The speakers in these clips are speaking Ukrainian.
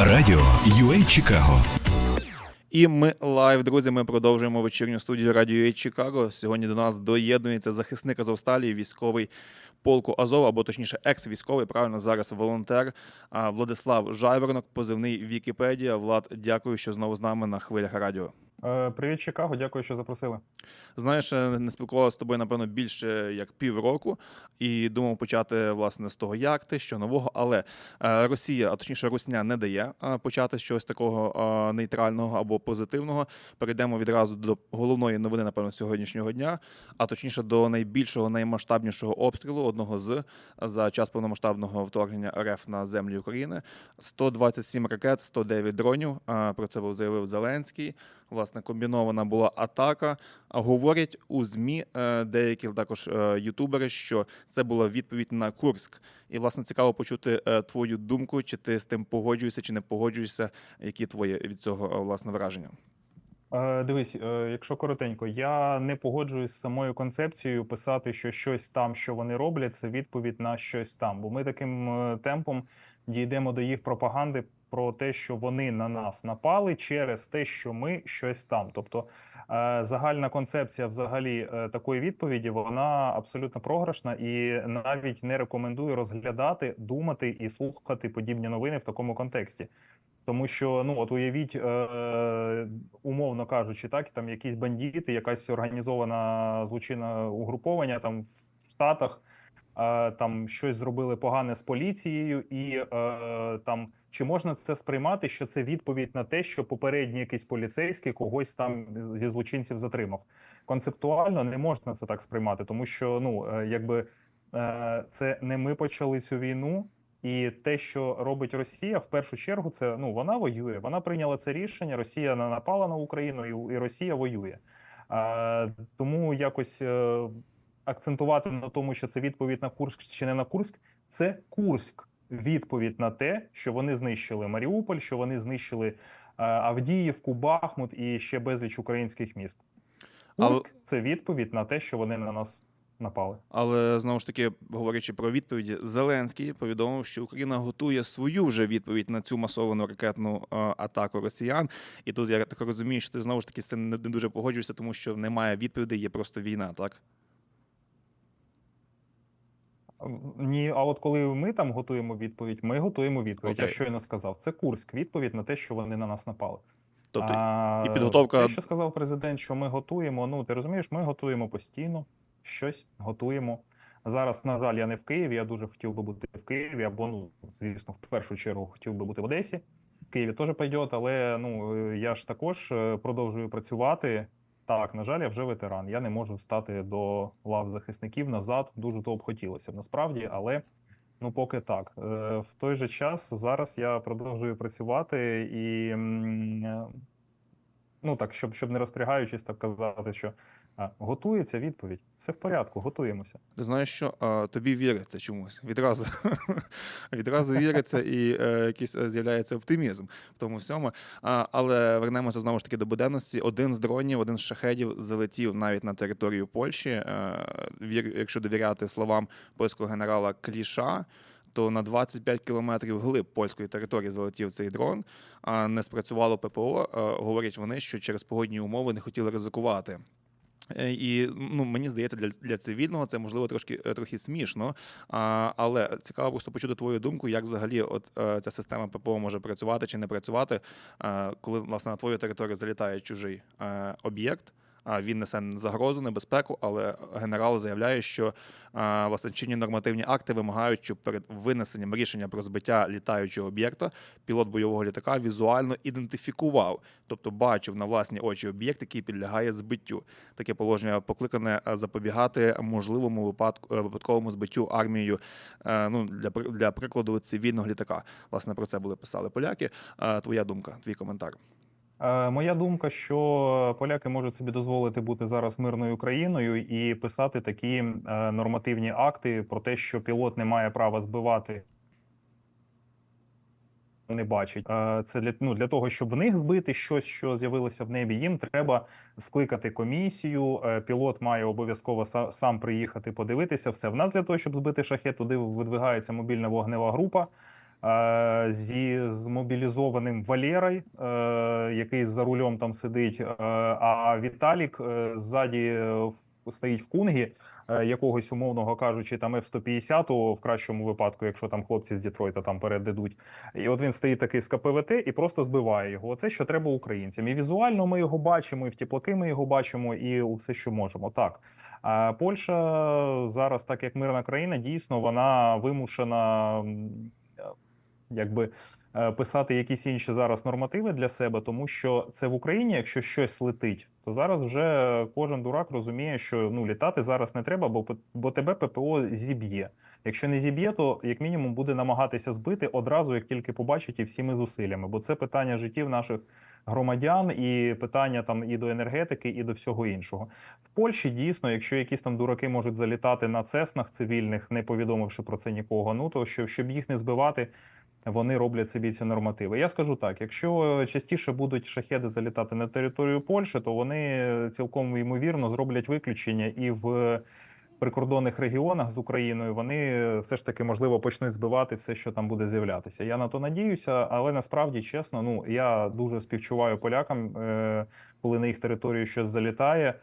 Радіо UA Чикаго. І ми лайв, друзі. Ми продовжуємо вечірню студію Радіо UA Чикаго. Сьогодні до нас доєднується захисник Азовсталі, військовий полку Азов, або точніше, екс-військовий, правильно зараз волонтер Владислав Жайворонок, позивний Вікіпедія. Влад, дякую, що знову з нами на хвилях радіо. Е, Привіт, Чикаго, дякую, що запросили. Знаєш, е, не спілкувалася з тобою, напевно, більше як півроку, і думав почати власне з того, як ти, що нового. Але е, Росія, а точніше, Русня не дає почати з чогось такого нейтрального або позитивного. Перейдемо відразу до головної новини, напевно, сьогоднішнього дня, а точніше до найбільшого, наймасштабнішого обстрілу, одного з за час повномасштабного вторгнення РФ на землі України. 127 ракет, 109 дронів. Про це був заявив Зеленський. Власне, комбінована була атака. А Говорять у ЗМІ е, деякі також е, ютубери, що це була відповідь на Курськ. І власне цікаво почути е, твою думку, чи ти з тим погоджуєшся, чи не погоджуєшся. Які твої від цього власне враження? Дивись, якщо коротенько, я не погоджуюсь з самою концепцією писати, що щось там, що вони роблять, це відповідь на щось там. Бо ми таким темпом дійдемо до їх пропаганди про те, що вони на нас напали через те, що ми щось там. Тобто е, загальна концепція взагалі е, такої відповіді вона абсолютно програшна і навіть не рекомендую розглядати, думати і слухати подібні новини в такому контексті. Тому що ну от уявіть, е, умовно кажучи, так там якісь бандити, якась організована злочинна угруповання там в Штатах, там щось зробили погане з поліцією, і е, там чи можна це сприймати, що це відповідь на те, що попередній якийсь поліцейський когось там зі злочинців затримав? Концептуально не можна це так сприймати, тому що ну е, якби е, це не ми почали цю війну. І те, що робить Росія, в першу чергу, це ну вона воює. Вона прийняла це рішення. Росія на- напала на Україну, і, і Росія воює. А, тому якось е, акцентувати на тому, що це відповідь на Курськ чи не на Курськ, це Курськ. Відповідь на те, що вони знищили Маріуполь, що вони знищили е, Авдіївку, Бахмут і ще безліч українських міст. Але- Курськ це відповідь на те, що вони на нас напали. Але знову ж таки, говорячи про відповіді, Зеленський повідомив, що Україна готує свою вже відповідь на цю масовану ракетну е, атаку росіян. І тут я так розумію, що ти знову ж таки з цим не не дуже погоджуєшся, тому що немає відповідей, є просто війна, так? Ні, а от коли ми там готуємо відповідь, ми готуємо відповідь. Я щойно сказав, це Курськ, відповідь на те, що вони на нас напали. Тобто, а, і підготовка- Те, що сказав президент, що ми готуємо. Ну ти розумієш, ми готуємо постійно, щось готуємо. Зараз, на жаль, я не в Києві. Я дуже хотів би бути в Києві, або ну, звісно, в першу чергу хотів би бути в Одесі. В Києві теж пойде, але ну е, я ж також е, продовжую працювати. Так, на жаль, я вже ветеран. Я не можу стати до лав захисників назад. Дуже того б хотілося б насправді, але ну поки так. Е, В той же час зараз я продовжую працювати і е, ну так, щоб, щоб не розпрягаючись, так казати, що готується відповідь. Все в порядку, готуємося. знаєш, що а, тобі віриться чомусь. Відразу відразу віриться і е, якийсь е, з'являється оптимізм в тому всьому. А, але вернемося знову ж таки до буденності. Один з дронів, один з шахедів залетів навіть на територію Польщі. Е, якщо довіряти словам польського генерала Кліша. То на 25 кілометрів глиб польської території залетів цей дрон, а не спрацювало ППО. Е, Говорять вони, що через погодні умови не хотіли ризикувати. Е, І ну мені здається, для, для цивільного це можливо трошки е, трохи смішно. А, але цікаво просто почути твою думку, як взагалі от е, ця система ППО може працювати чи не працювати, коли власне на твою територію залітає чужий об'єкт. Він несе загрозу, небезпеку, але генерал заявляє, що власне чинні нормативні акти вимагають, щоб перед винесенням рішення про збиття літаючого об'єкта пілот бойового літака візуально ідентифікував, тобто бачив на власні очі об'єкт, який підлягає збиттю. Таке положення покликане е, запобігати можливому випадку е, випадковому збиттю армією. е, Ну для для прикладу цивільного літака. Власне про це були писали поляки. Твоя думка, твій коментар. Е, Моя думка, що поляки можуть собі дозволити бути зараз мирною країною і писати такі е, нормативні акти про те, що пілот не має права збивати. Не бачить Е, це для ну для того, щоб в них збити щось, що з'явилося в небі. Їм треба скликати комісію. Пілот має обов'язково сам приїхати подивитися. Все в нас для того, щоб збити шахет, туди видвигається мобільна вогнева група. Е, зі змобілізованим Валєрою, е, який за рулем там сидить. е, А Віталік ззаді стоїть в кунгі якогось умовного кажучи, там F-150 в кращому випадку, якщо там хлопці з Детройта там передадуть. І от він стоїть такий з КПВТ і просто збиває його. Оце що треба українцям. І візуально ми його бачимо, і в теплаки ми його бачимо, і у все, що можемо. Так. А Польща зараз, так як мирна країна, дійсно вона вимушена якби е, писати якісь інші зараз нормативи для себе, тому що це в Україні, якщо щось летить, то зараз вже кожен дурак розуміє, що ну літати зараз не треба, бо бо тебе ППО зіб'є. Якщо не зіб'є, то як мінімум буде намагатися збити одразу, як тільки побачить, і всіми зусиллями. Бо це питання життів наших громадян, і питання там і до енергетики, і до всього іншого. В Польщі дійсно, якщо якісь там дураки можуть залітати на цеснах цивільних, не повідомивши про це нікого, ну то щоб, щоб їх не збивати. Вони роблять собі ці нормативи. Я скажу так: якщо частіше будуть шахеди залітати на територію Польщі, то вони цілком ймовірно зроблять виключення і в прикордонних регіонах з Україною вони все ж таки можливо почнуть збивати все, що там буде з'являтися. Я на то надіюся, але насправді чесно, ну я дуже співчуваю полякам, е, коли на їх територію щось залітає.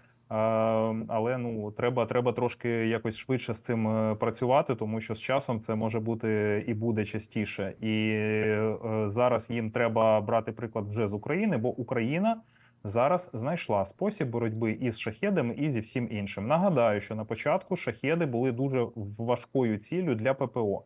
Але ну треба, треба трошки якось швидше з цим е, працювати, тому що з часом це може бути і буде частіше. І е, зараз їм треба брати приклад вже з України, бо Україна зараз знайшла спосіб боротьби із шахедами і зі всім іншим. Нагадаю, що на початку шахеди були дуже важкою ціллю для ППО.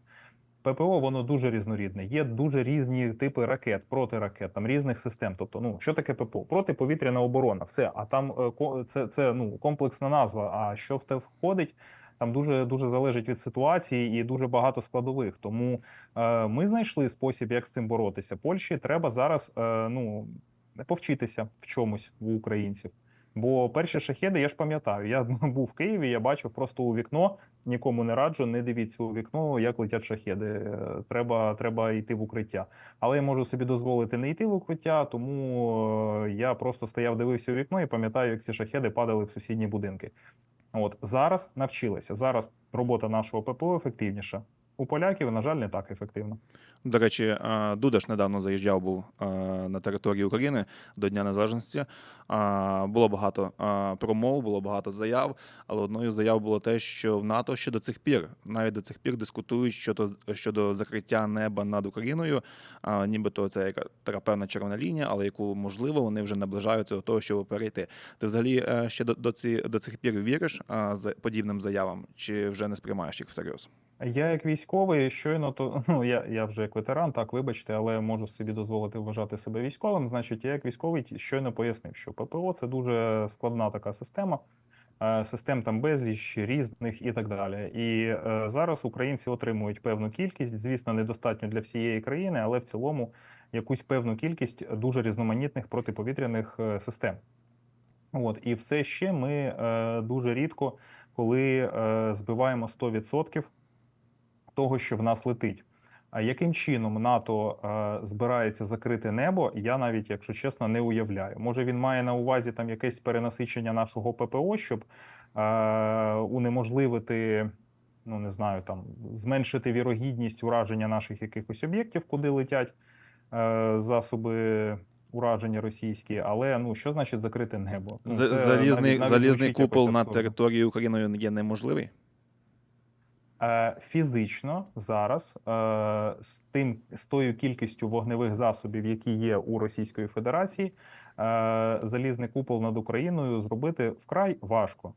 ППО воно дуже різнорідне. Є дуже різні типи ракет, протиракет, там різних систем. Тобто, ну що таке ППО? Протиповітряна оборона. Все, а там е, це, це ну комплексна назва. А що в те входить? Там дуже дуже залежить від ситуації і дуже багато складових. Тому е, ми знайшли спосіб, як з цим боротися. Польщі треба зараз е, ну повчитися в чомусь у українців. Бо перші шахеди, я ж пам'ятаю, я був в Києві, я бачив просто у вікно. Нікому не раджу, не дивіться у вікно, як летять шахеди. Е, Треба, треба йти в укриття. Але я можу собі дозволити не йти в укриття, тому е, я просто стояв, дивився у вікно і пам'ятаю, як ці шахеди падали в сусідні будинки. От зараз навчилися. Зараз робота нашого ППО ефективніша. У поляків, на жаль, не так ефективно. До речі, е, Дудаш недавно заїжджав був е, на територію України до Дня Незалежності. Е, Було багато промов, було багато заяв, але одною з заяв було те, що в НАТО ще до цих пір, навіть до цих пір дискутують щодо, щодо закриття неба над Україною. Нібито це яка така певна червона лінія, але яку можливо вони вже наближаються до того, щоб перейти. Ти взагалі ще до, до, ці, до цих пір віриш подібним заявам, чи вже не сприймаєш їх всерйоз? Я як військовий щойно то ну я, я вже як ветеран, так вибачте, але можу собі дозволити вважати себе військовим. Значить, я як військовий щойно пояснив, що ППО це дуже складна така система. е, Систем там безліч різних і так далі. І е, зараз українці отримують певну кількість, звісно, недостатньо для всієї країни, але в цілому якусь певну кількість дуже різноманітних протиповітряних е, систем. От і все ще ми дуже рідко, коли збиваємо 100% того, що в нас летить. А яким чином НАТО е, збирається закрити небо? Я навіть, якщо чесно, не уявляю. Може він має на увазі там якесь перенасичення нашого ППО, щоб е, унеможливити, ну не знаю, там зменшити вірогідність ураження наших якихось об'єктів, куди летять е, засоби. Ураження російські, але ну що значить закрити небо? Ну, це залізний навіть- навіть залізний купол над територією України є неможливий. Е, Фізично зараз е, з тим з тою кількістю вогневих засобів, які є у Російської Федерації, е, залізний купол над Україною зробити вкрай важко.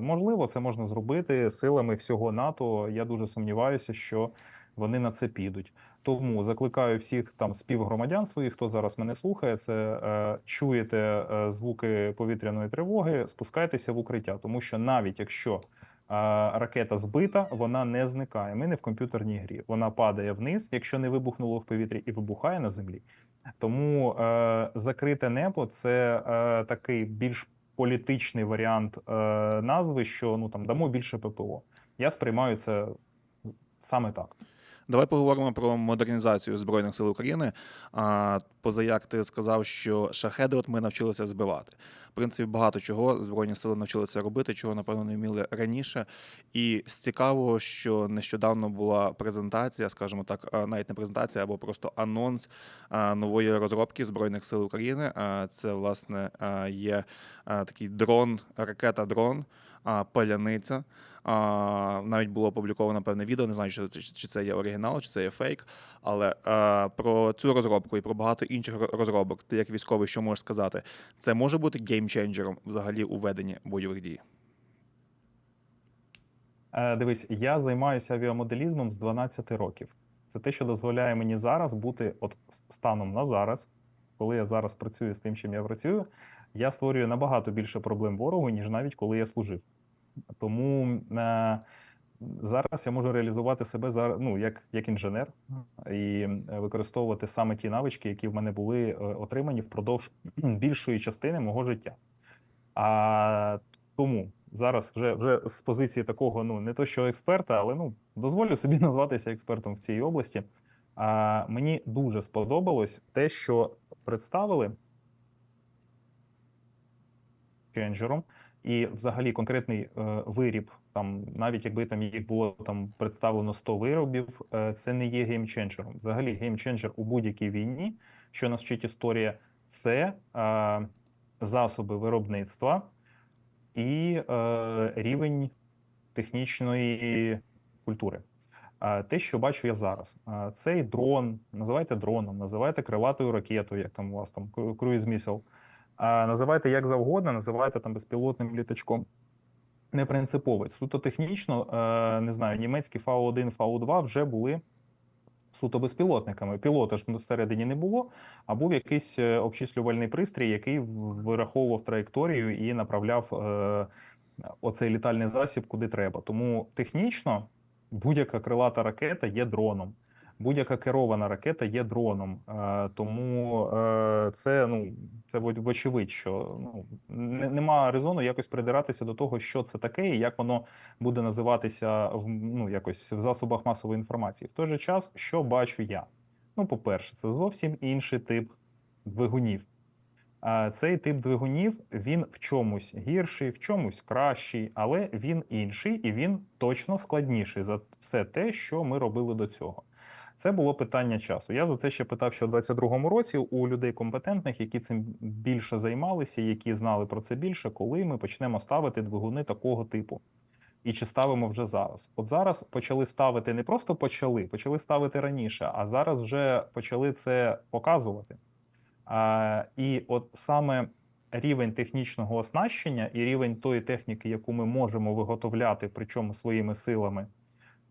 Можливо, це можна зробити силами всього НАТО. Я дуже сумніваюся, що вони на це підуть. Тому закликаю всіх там співгромадян своїх, хто зараз мене слухає, це чуєте звуки повітряної тривоги, спускайтеся в укриття, тому що навіть якщо ракета збита, вона не зникає. Ми не в комп'ютерній грі. Вона падає вниз, якщо не вибухнуло в повітрі, і вибухає на землі. Тому е, закрите небо це е, такий більш політичний варіант е, назви, що ну там дамо більше ППО. Я сприймаю це саме так. Давай поговоримо про модернізацію Збройних сил України. А, позаяк ти сказав, що шахеди от ми навчилися збивати. В принципі, багато чого Збройні сили навчилися робити, чого, напевно, не вміли раніше. І з цікавого, що нещодавно була презентація, скажімо так, навіть не презентація, або просто анонс нової розробки Збройних сил України. Це, власне, є такий дрон, ракета-дрон, паляниця. А, навіть було опубліковано певне відео. Не знаю, чи це, чи це є оригінал, чи це є фейк. Але а, про цю розробку і про багато інших розробок, ти як військовий, що можеш сказати? Це може бути геймченджером взагалі у веденні бойових дій. Е, Дивись, я займаюся авіамоделізмом з 12 років. Це те, що дозволяє мені зараз бути от станом на зараз, коли я зараз працюю з тим, чим я працюю, я створюю набагато більше проблем ворогу, ніж навіть коли я служив. Тому е, зараз я можу реалізувати себе за, ну, як, як інженер і е, використовувати саме ті навички, які в мене були е, отримані впродовж більшої частини мого життя. А тому зараз вже, вже з позиції такого, ну не то що експерта, але ну дозволю собі назватися експертом в цій області. А, мені дуже сподобалось те, що представили ченджером, і взагалі конкретний е, виріб, там навіть якби там їх було там представлено 100 виробів, е, це не є геймченджером. Взагалі, геймченджер у будь-якій війні, що нас вчить історія, це е, засоби виробництва і е, рівень технічної культури. А те, що бачу я зараз, а, цей дрон, називайте дроном, називайте крилатою ракетою, як там у вас там круїз місел, а називайте як завгодно, називайте там безпілотним літачком. Не принципово. Суто технічно, е, не знаю, німецькі Фау-1, Фау-2 вже були суто безпілотниками. Пілота ж всередині не було, а був якийсь е, обчислювальний пристрій, який вираховував траєкторію і направляв е, оцей літальний засіб куди треба. Тому технічно будь-яка крилата ракета є дроном. Будь-яка керована ракета є дроном, Е, тому е, це ну це вочевидь, що ну нема резону якось придиратися до того, що це таке, і як воно буде називатися в ну якось в засобах масової інформації. В той же час, що бачу я? Ну, по-перше, це зовсім інший тип двигунів. А Цей тип двигунів він в чомусь гірший, в чомусь кращий, але він інший і він точно складніший за все те, що ми робили до цього. Це було питання часу. Я за це ще питав ще в 22-му році у людей компетентних, які цим більше займалися, які знали про це більше, коли ми почнемо ставити двигуни такого типу. І чи ставимо вже зараз? От зараз почали ставити не просто почали, почали ставити раніше, а зараз вже почали це показувати. А, і от саме рівень технічного оснащення і рівень тої техніки, яку ми можемо виготовляти, причому своїми силами,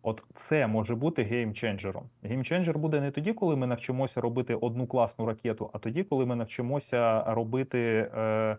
от це може бути геймченджером. Геймченджер буде не тоді, коли ми навчимося робити одну класну ракету, а тоді, коли ми навчимося робити е,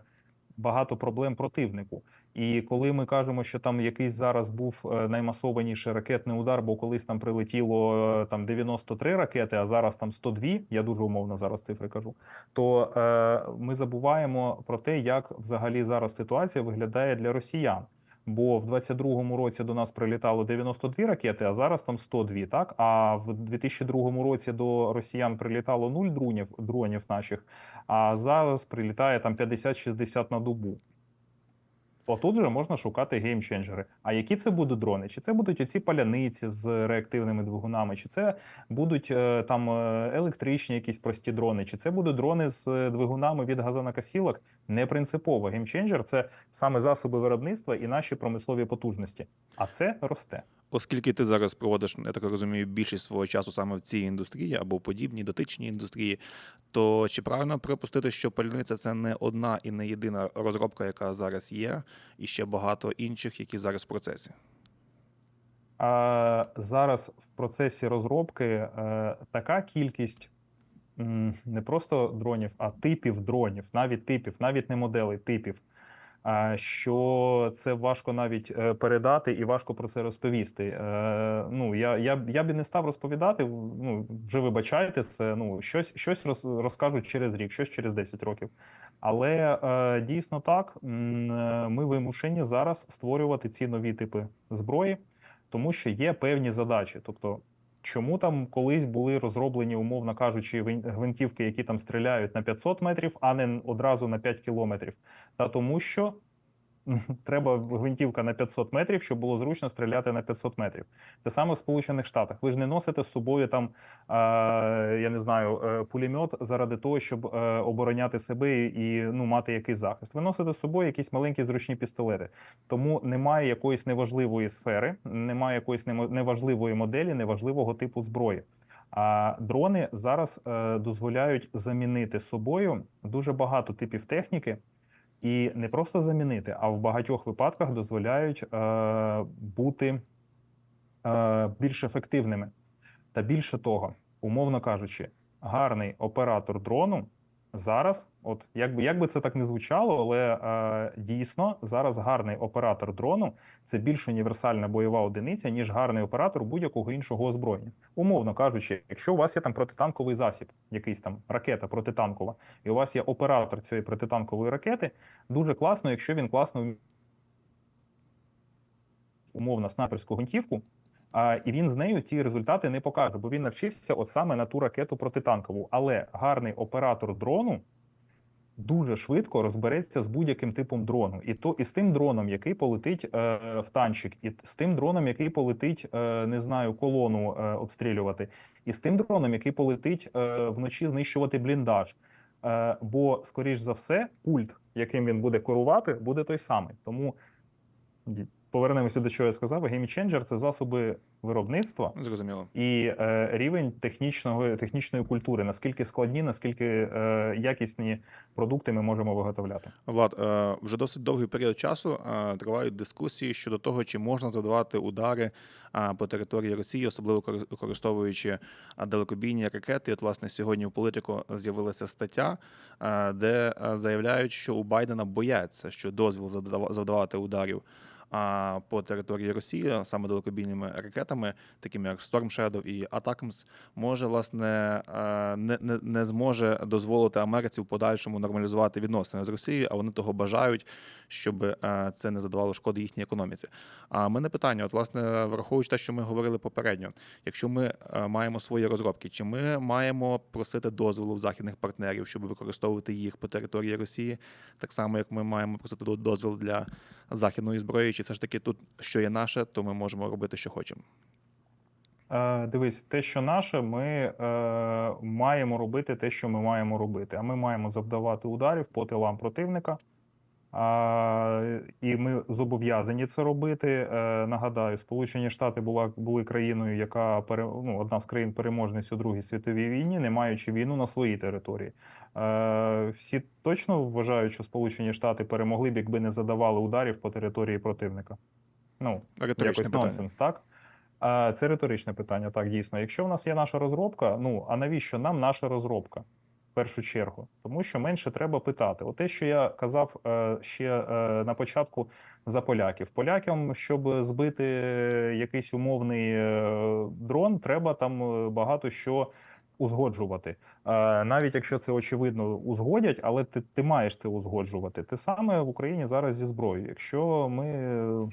багато проблем противнику. І коли ми кажемо, що там якийсь зараз був е, наймасованіший ракетний удар, бо колись там прилетіло е, там 93 ракети, а зараз там 102, я дуже умовно зараз цифри кажу. То е, ми забуваємо про те, як взагалі зараз ситуація виглядає для росіян. Бо в 22-му році до нас прилітало 92 ракети, а зараз там 102, так? А в 2002 році до росіян прилітало 0 дронів, дронів наших, а зараз прилітає там 50-60 на добу. Отут вже можна шукати геймченджери. А які це будуть дрони? Чи це будуть оці паляниці з реактивними двигунами, чи це будуть е, там е, електричні якісь прості дрони, чи це будуть дрони з е, двигунами від газонокосілок? Не принципово. Геймченджер це саме засоби виробництва і наші промислові потужності. А це росте. Оскільки ти зараз проводиш, я так розумію, більшість свого часу саме в цій індустрії або подібній дотичній індустрії, то чи правильно припустити, що пальниця це не одна і не єдина розробка, яка зараз є, і ще багато інших, які зараз в процесі? А зараз в процесі розробки е, така кількість не просто дронів, а типів дронів, навіть типів, навіть не моделей, типів. Що це важко навіть е, передати і важко про це розповісти. Е, Ну я, я, я б не став розповідати. Ну вже вибачайте, це ну щось, щось роз, розкажуть через рік, щось через 10 років. Але е, дійсно так ми вимушені зараз створювати ці нові типи зброї тому що є певні задачі. Тобто, Чому там колись були розроблені, умовно кажучи, гвинтівки, які там стріляють на 500 метрів, а не одразу на 5 кілометрів? Та тому, що треба гвинтівка на 500 метрів, щоб було зручно стріляти на 500 метрів. Те саме в Сполучених Штатах. Ви ж не носите з собою там, я не знаю, е, пулемет заради того, щоб е, обороняти себе і ну, мати якийсь захист. Ви носите з собою якісь маленькі зручні пістолети. Тому немає якоїсь неважливої сфери, немає якоїсь неважливої моделі, неважливого типу зброї. А дрони зараз е, дозволяють замінити собою дуже багато типів техніки, і не просто замінити, а в багатьох випадках дозволяють е, бути е, більш ефективними. Та більше того, умовно кажучи, гарний оператор дрону зараз, от як би, це так не звучало, але е, дійсно зараз гарний оператор дрону це більш універсальна бойова одиниця, ніж гарний оператор будь-якого іншого озброєння. Умовно кажучи, якщо у вас є там протитанковий засіб, якийсь там ракета протитанкова, і у вас є оператор цієї протитанкової ракети, дуже класно, якщо він класно умовно снайперську гвинтівку, а, і він з нею ці результати не покаже, бо він навчився от саме на ту ракету протитанкову. Але гарний оператор дрону дуже швидко розбереться з будь-яким типом дрону. І то і з тим дроном, який полетить е, в танчик, і з тим дроном, який полетить, е, не знаю, колону е, обстрілювати, і з тим дроном, який полетить е, вночі знищувати бліндаж. Е, бо, скоріш за все, пульт, яким він буде керувати, буде той самий. Тому повернемося до чого я сказав. Геймченджер це засоби виробництва Зрозуміло. і е, рівень технічного технічної культури. Наскільки складні, наскільки е, якісні продукти ми можемо виготовляти. Влад, е, вже досить довгий період часу е, тривають дискусії щодо того, чи можна завдавати удари е, по території Росії, особливо кори- використовуючи далекобійні ракети. І От, власне, сьогодні у політику з'явилася стаття, е, де е, заявляють, що у Байдена бояться, що дозвіл завдавати ударів. А по території Росії саме далекобійними ракетами, такими як Storm Shadow і ATACMS, може власне е, не, не, не зможе дозволити Америці в подальшому нормалізувати відносини з Росією, а вони того бажають, щоб е, це не задавало шкоди їхній економіці. А мене питання: от власне, враховуючи те, що ми говорили попередньо, якщо ми е, маємо свої розробки, чи ми маємо просити дозволу в західних партнерів, щоб використовувати їх по території Росії, так само як ми маємо просити до- дозвіл для західної зброї, чи все ж таки тут що є наше, то ми можемо робити, що хочемо. Е, дивись, те, що наше, ми е, маємо робити те, що ми маємо робити. А ми маємо завдавати ударів по тилам противника. А, і ми зобов'язані це робити. Е, нагадаю, Сполучені Штати була були країною, яка пере, ну, одна з країн переможниць у Другій світовій війні, не маючи війну на своїй території. Е, всі точно вважають, що Сполучені Штати перемогли б, якби не задавали ударів по території противника. Ну, Риторичне якось питання. нонсенс, так? А, Це риторичне питання, так, дійсно. Якщо в нас є наша розробка, ну а навіщо нам наша розробка? В першу чергу, тому що менше треба питати. От те, що я казав е, ще е, на початку за поляків. Полякам, щоб збити якийсь умовний е, дрон, треба там е, багато що узгоджувати. Е, Навіть якщо це очевидно узгодять, але ти, ти маєш це узгоджувати. Те саме в Україні зараз зі зброєю. Якщо ми е,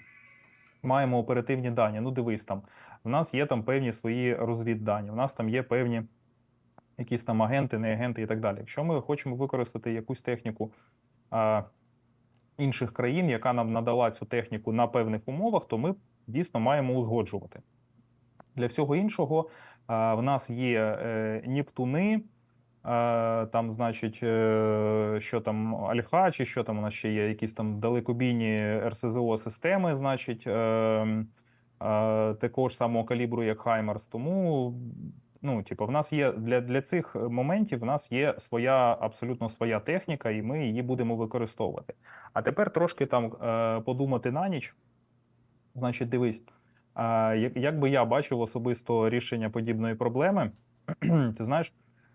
маємо оперативні дані. Ну, дивись там, в нас є там певні свої розвіддані, в нас там є певні якісь там агенти, не агенти і так далі. Якщо ми хочемо використати якусь техніку інших країн, яка нам надала цю техніку на певних умовах, то ми дійсно маємо узгоджувати. Для всього іншого в нас є е, Нептуни. Там, значить, е, що там Альха, чи що там у нас ще є, якісь там далекобійні РСЗО системи, значить, е, е, такого ж самого калібру, як Хаймерс. Тому, ну, типу, в нас є для, для цих моментів в нас є своя абсолютно своя техніка, і ми її будемо використовувати. А тепер трошки там подумати на ніч. Значить, дивись, як, би я бачив особисто рішення подібної проблеми, ти знаєш.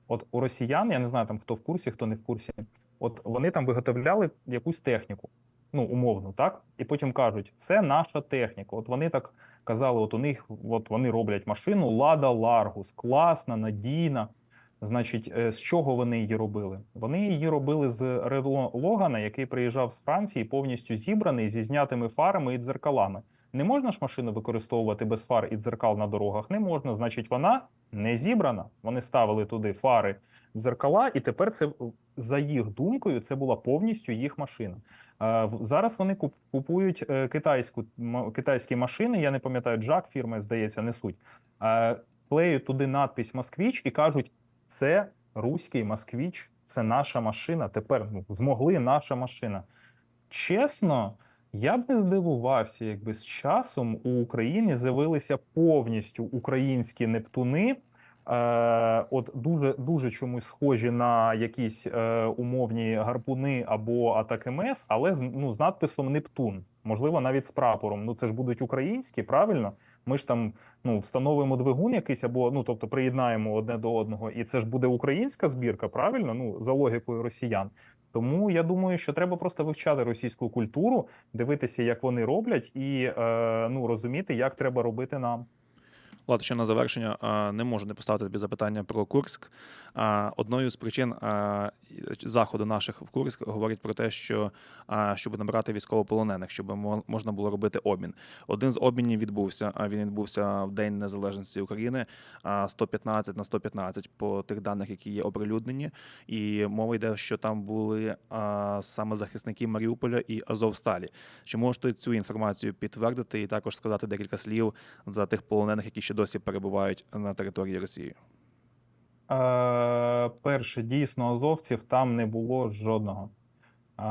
От у росіян, я не знаю там хто в курсі, хто не в курсі. От вони там виготовляли якусь техніку, ну умовно, так, і потім кажуть, це наша техніка. От вони так казали: от у них от вони роблять машину Лада Ларгус, класна, надійна. Значить, е, з чого вони її робили? Вони її робили з Рено Логана, який приїжджав з Франції, повністю зібраний зі знятими фарами і дзеркалами. Не можна ж машину використовувати без фар і дзеркал на дорогах? Не можна. Значить, вона не зібрана. Вони ставили туди фари, дзеркала, і тепер це за їх думкою це була повністю їх машина. Е, Зараз вони купують е, китайську китайські машини. Я не пам'ятаю, Джак фірми, здається, несуть. Е, Клеють туди надпись Москвіч і кажуть: це руський москвіч, це наша машина. Тепер ну, змогли наша машина. Чесно, я б не здивувався, якби з часом у Україні з'явилися повністю українські нептуни. Е, от дуже дуже чомусь схожі на якісь е, умовні гарпуни або атаки МС, але з ну з надписом Нептун, можливо, навіть з прапором. Ну це ж будуть українські, правильно? Ми ж там ну встановимо двигун якийсь або ну тобто приєднаємо одне до одного, і це ж буде українська збірка, правильно? Ну за логікою росіян. Тому я думаю, що треба просто вивчати російську культуру, дивитися, як вони роблять, і е, ну розуміти, як треба робити нам. Влад, ще на завершення не можу не поставити тобі запитання про Курськ. Одною з причин заходу наших в Курськ говорить про те, що щоб набрати військовополонених, щоб мо- можна було робити обмін. Один з обмінів відбувся. А він відбувся в День Незалежності України. а, 115 на 115 по тих даних, які є оприлюднені. І мова йде, що там були саме захисники Маріуполя і Азовсталі. Чи можете цю інформацію підтвердити і також сказати декілька слів за тих полонених, які ще досі перебувають на території Росії? Е, перше, дійсно, азовців там не було жодного. Е,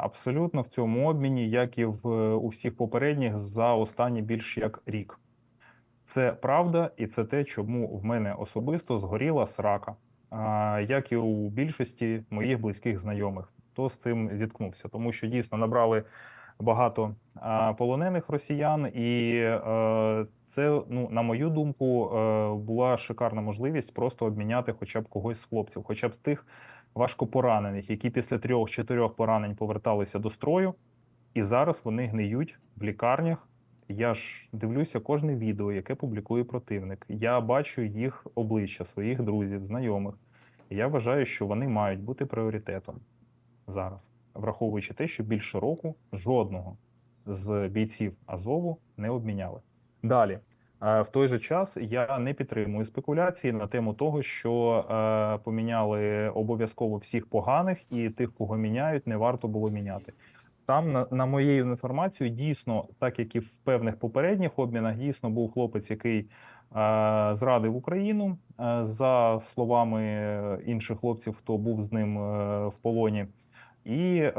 абсолютно в цьому обміні, як і в у всіх попередніх, за останні більш як рік. Це правда, і це те, чому в мене особисто згоріла срака, е, як і у більшості моїх близьких знайомих, хто з цим зіткнувся, тому що дійсно набрали багато полонених росіян, і е, це, ну, на мою думку, е, була шикарна можливість просто обміняти хоча б когось з хлопців, хоча б тих важкопоранених, які після трьох-чотирьох поранень поверталися до строю, і зараз вони гниють в лікарнях. Я ж дивлюся кожне відео, яке публікує противник. Я бачу їх обличчя, своїх друзів, знайомих. Я вважаю, що вони мають бути пріоритетом зараз, враховуючи те, що більше року жодного з бійців Азову не обміняли. Далі, Е, в той же час я не підтримую спекуляції на тему того, що е, поміняли обов'язково всіх поганих, і тих, кого міняють, не варто було міняти. Там, на, на моєю інформацію, дійсно, так як і в певних попередніх обмінах, дійсно був хлопець, який е, зрадив Україну. Е, за словами інших хлопців, хто був з ним е, в полоні, і е,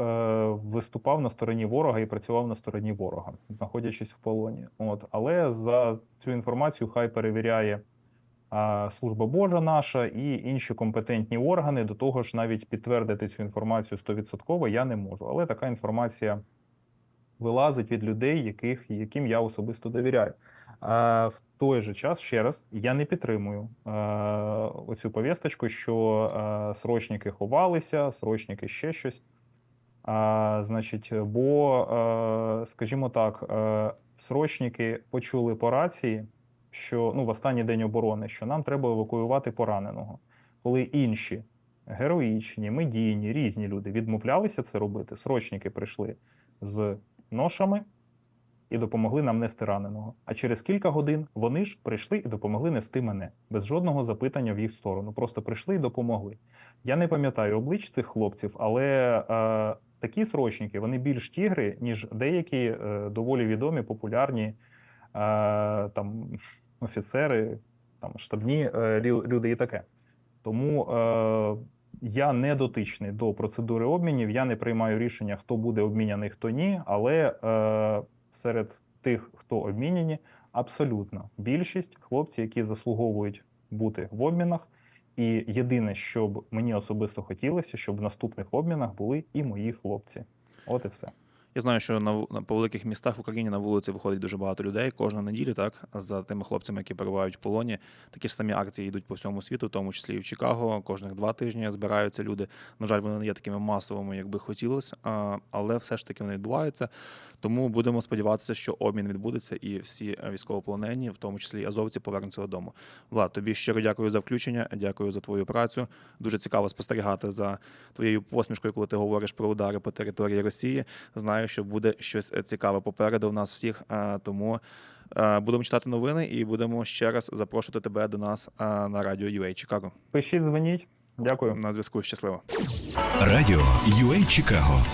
виступав на стороні ворога і працював на стороні ворога, знаходячись в полоні. От але за цю інформацію хай перевіряє служба Божа наша і інші компетентні органи. До того ж, навіть підтвердити цю інформацію 100% я не можу. Але така інформація вилазить від людей, яких яким я особисто довіряю. А, в той же час ще раз я не підтримую е, оцю повісточку, що е, срочники ховалися, срочники ще щось. А, значить, бо, е, скажімо так, е, срочники почули по рації, що ну, в останній день оборони, що нам треба евакуювати пораненого. Коли інші героїчні, медійні, різні люди відмовлялися це робити, срочники прийшли з ношами і допомогли нам нести раненого. А через кілька годин вони ж прийшли і допомогли нести мене без жодного запитання в їх сторону. Просто прийшли і допомогли. Я не пам'ятаю облич цих хлопців, але е, такі срочники вони більш тігри, ніж деякі е, доволі відомі, популярні е, там офіцери, там штабні е, люди і таке. Тому я не дотичний до процедури обмінів. Я не приймаю рішення, хто буде обміняний, хто ні. Але серед тих, хто обміняні, абсолютно більшість хлопці, які заслуговують бути в обмінах. І єдине, що б мені особисто хотілося, щоб в наступних обмінах були і мої хлопці. От і все. Я знаю, що на, по великих містах в Україні на вулиці виходить дуже багато людей кожну неділю, так за тими хлопцями, які перебувають в полоні. Такі ж самі акції йдуть по всьому світу, в тому числі і в Чикаго. Кожних два тижні збираються люди. На жаль, вони не є такими масовими, як би хотілося, але все ж таки вони відбуваються. Тому будемо сподіватися, що обмін відбудеться, і всі е, військовополонені, в тому числі і азовці, повернуться додому. Влад, тобі щиро дякую за включення, дякую за твою працю. Дуже цікаво спостерігати за твоєю посмішкою, коли ти говориш про удари по території Росії. Знаю, що буде щось е, цікаве попереду в нас всіх. е, Тому е, будемо читати новини і будемо ще раз запрошувати тебе до нас на радіо UA Чикаго. Пишіть, дзвоніть. Дякую. На зв'язку щасливо. Радіо UA Чикаго